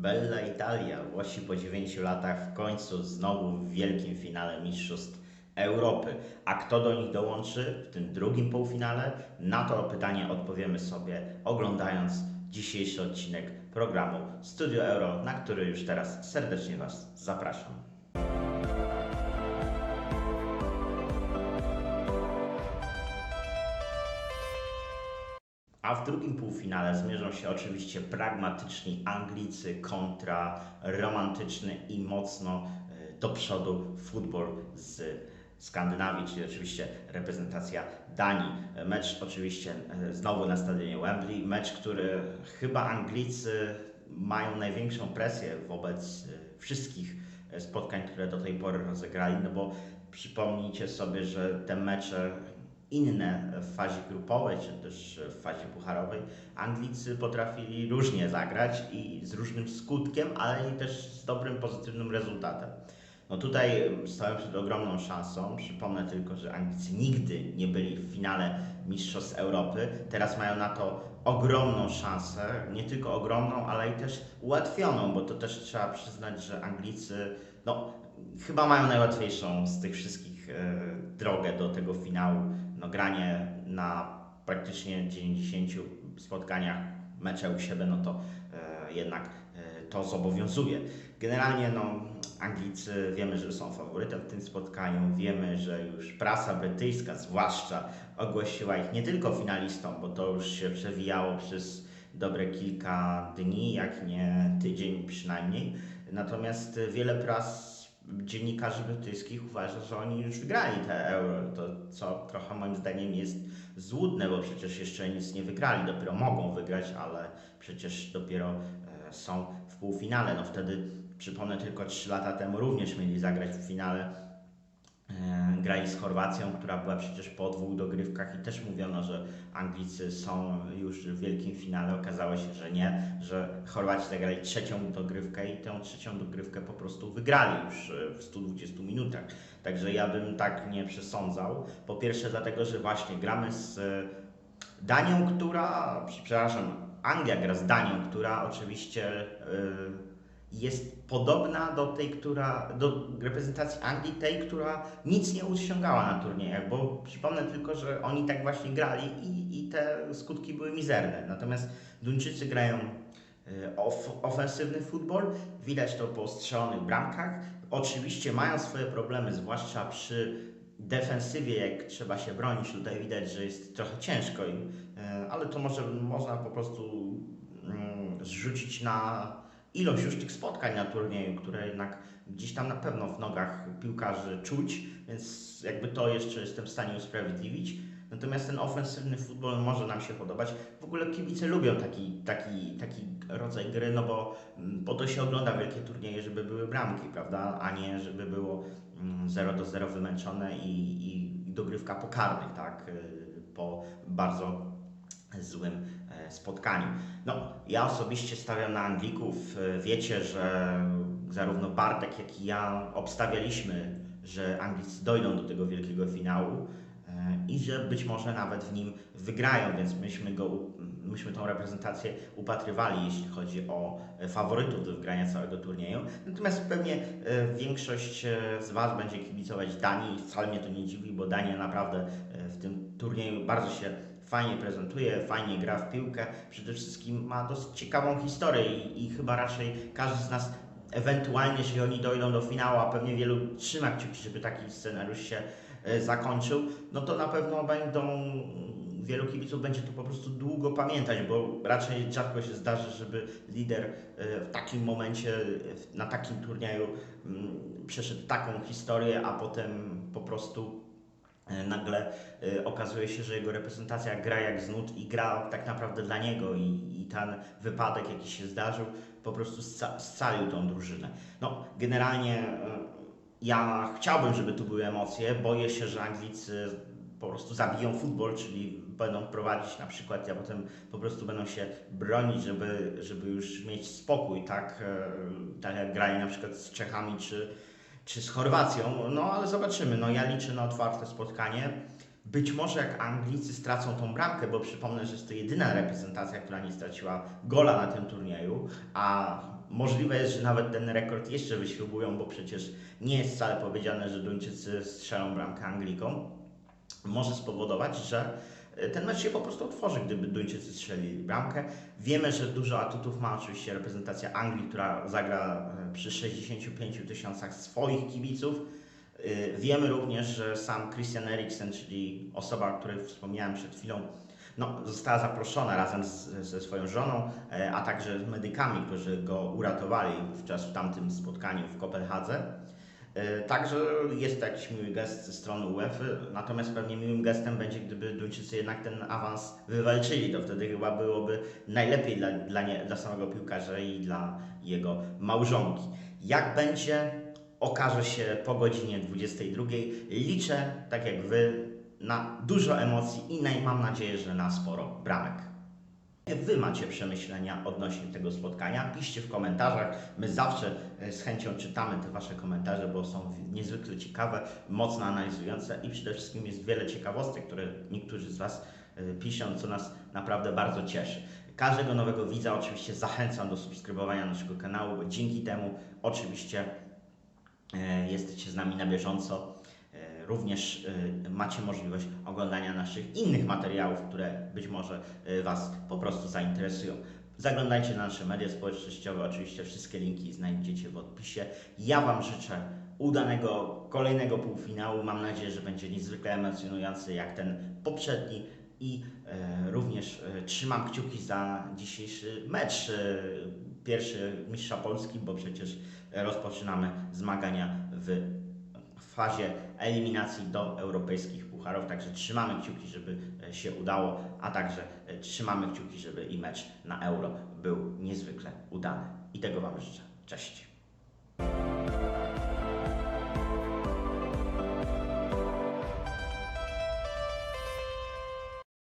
Bella Italia, Włosi po 9 latach w końcu znowu w wielkim finale Mistrzostw Europy. A kto do nich dołączy w tym drugim półfinale? Na to pytanie odpowiemy sobie oglądając dzisiejszy odcinek programu Studio Euro, na który już teraz serdecznie Was zapraszam. Drugim półfinale zmierzą się oczywiście pragmatyczni Anglicy kontra romantyczny i mocno e, do przodu futbol z Skandynawii, czyli oczywiście reprezentacja Danii. Mecz oczywiście e, znowu na stadionie Wembley. Mecz, który chyba Anglicy mają największą presję wobec e, wszystkich spotkań, które do tej pory rozegrali, no bo przypomnijcie sobie, że te mecze inne w fazie grupowej, czy też w fazie pucharowej, Anglicy potrafili różnie zagrać i z różnym skutkiem, ale i też z dobrym, pozytywnym rezultatem. No tutaj stałem przed ogromną szansą. Przypomnę tylko, że Anglicy nigdy nie byli w finale Mistrzostw Europy. Teraz mają na to ogromną szansę, nie tylko ogromną, ale i też ułatwioną, bo to też trzeba przyznać, że Anglicy no, chyba mają najłatwiejszą z tych wszystkich drogę do tego finału. No, granie na praktycznie 90 spotkaniach mecze u siebie, no to e, jednak e, to zobowiązuje. Generalnie no, Anglicy wiemy, że są faworytem w tym spotkaniu, wiemy, że już prasa brytyjska zwłaszcza ogłosiła ich nie tylko finalistą, bo to już się przewijało przez dobre kilka dni, jak nie tydzień przynajmniej. Natomiast wiele pras dziennikarzy brytyjskich uważa, że oni już wygrali te euro, to co trochę moim zdaniem jest złudne, bo przecież jeszcze nic nie wygrali, dopiero mogą wygrać, ale przecież dopiero e, są w półfinale. No wtedy przypomnę tylko 3 lata temu również mieli zagrać w finale. Grali z Chorwacją, która była przecież po dwóch dogrywkach i też mówiono, że Anglicy są już w wielkim finale. Okazało się, że nie, że Chorwaci zagrali trzecią dogrywkę i tę trzecią dogrywkę po prostu wygrali już e, w 120 minutach. Także ja bym tak nie przesądzał. Po pierwsze dlatego, że właśnie gramy z e, Danią, która, przepraszam, Anglia gra z Danią, która oczywiście y, jest podobna do tej, która, do reprezentacji Anglii, tej, która nic nie osiągała na turniejach, bo przypomnę tylko, że oni tak właśnie grali i, i te skutki były mizerne. Natomiast Duńczycy grają y, of, ofensywny futbol, widać to po strzelonych bramkach. Oczywiście mają swoje problemy, zwłaszcza przy defensywie, jak trzeba się bronić, tutaj widać, że jest trochę ciężko im, e, ale to może można po prostu mm, zrzucić na ilość już tych spotkań na turnieju, które jednak gdzieś tam na pewno w nogach piłkarzy czuć, więc jakby to jeszcze jestem w stanie usprawiedliwić. Natomiast ten ofensywny futbol może nam się podobać. W ogóle kibice lubią taki, taki, taki rodzaj gry, no bo mm, po to się ogląda wielkie turnieje, żeby były bramki, prawda? A nie żeby było mm, 0 do 0 wymęczone i, i dogrywka pokarnych, tak? Y, Po bardzo złym e, spotkaniu. No, ja osobiście stawiam na Anglików. E, Wiecie, że zarówno Bartek, jak i ja obstawialiśmy, że Anglicy dojdą do tego wielkiego finału e, i że być może nawet w nim wygrają, więc myśmy, go, myśmy tą reprezentację upatrywali, jeśli chodzi o faworytów do wygrania całego turnieju. Natomiast pewnie większość z Was będzie kibicować Danii i wcale mnie to nie dziwi, bo Dania naprawdę w tym turnieju bardzo się fajnie prezentuje, fajnie gra w piłkę, przede wszystkim ma dosyć ciekawą historię i, i chyba raczej każdy z nas ewentualnie, jeśli oni dojdą do finału, a pewnie wielu trzyma kciuki, żeby taki scenariusz się e, zakończył, no to na pewno będą, wielu kibiców będzie to po prostu długo pamiętać, bo raczej rzadko się zdarzy, żeby lider e, w takim momencie, na takim turnieju mm, przeszedł taką historię, a potem po prostu nagle e, okazuje się, że jego reprezentacja gra jak z nut i gra tak naprawdę dla niego i, i ten wypadek, jaki się zdarzył, po prostu sca- scalił tą drużynę. No, generalnie e, ja chciałbym, żeby tu były emocje. Boję się, że Anglicy po prostu zabiją futbol, czyli będą prowadzić na przykład, a potem po prostu będą się bronić, żeby, żeby już mieć spokój, tak? E, Tak jak grali na przykład z Czechami czy, czy z Chorwacją. No ale zobaczymy. No ja liczę na otwarte spotkanie. Być może jak Anglicy stracą tą bramkę, bo przypomnę, że jest to jedyna reprezentacja, która nie straciła gola na tym turnieju, a możliwe jest, że nawet ten rekord jeszcze wyśrubują, bo przecież nie jest wcale powiedziane, że Duńczycy strzelą bramkę Anglikom. Może spowodować, że ten mecz się po prostu otworzy, gdyby Duńczycy strzelili bramkę. Wiemy, że dużo atutów ma oczywiście reprezentacja Anglii, która zagra e, przy 65 tysiącach swoich kibiców. Y, Wiemy również, że sam Christian Eriksen, czyli osoba, o której wspomniałem przed chwilą, no, została zaproszona razem z, ze swoją żoną, e, a także medykami, którzy go uratowali wówczas w tamtym spotkaniu w Kopenhadze. E, Także jest jakiś miły gest ze strony UEFA, natomiast pewnie miłym gestem będzie, gdyby Duńczycy jednak ten awans wywalczyli. To wtedy chyba byłoby najlepiej dla, dla, nie, dla samego piłkarza i dla jego małżonki. Jak będzie, okaże się po godzinie 22. Liczę, tak jak Wy, na dużo emocji i naj- mam nadzieję, że na sporo bramek. Jak Wy macie przemyślenia odnośnie tego spotkania? Piszcie w komentarzach. My zawsze e, z chęcią czytamy te Wasze komentarze, bo są niezwykle ciekawe, mocno analizujące i przede wszystkim jest wiele ciekawostek, które niektórzy z Was e, piszą, co nas naprawdę bardzo cieszy. Każdego nowego widza oczywiście zachęcam do subskrybowania naszego kanału, bo dzięki temu oczywiście e, jesteście z nami na bieżąco. E, Również e, macie możliwość oglądania naszych innych materiałów, które być może e, Was po prostu zainteresują. Zaglądajcie na nasze media społecznościowe, oczywiście wszystkie linki znajdziecie w odpisie. Ja Wam życzę udanego kolejnego półfinału. Mam nadzieję, że będzie niezwykle emocjonujący jak ten poprzedni i e, również e, trzymam kciuki za dzisiejszy mecz. E, pierwszy Mistrza Polski, bo przecież rozpoczynamy zmagania w fazie eliminacji do europejskich pucharów. Także trzymamy kciuki, żeby e, się udało, a także e, trzymamy kciuki, żeby i mecz na euro był niezwykle udany. I tego Wam życzę. Cześć.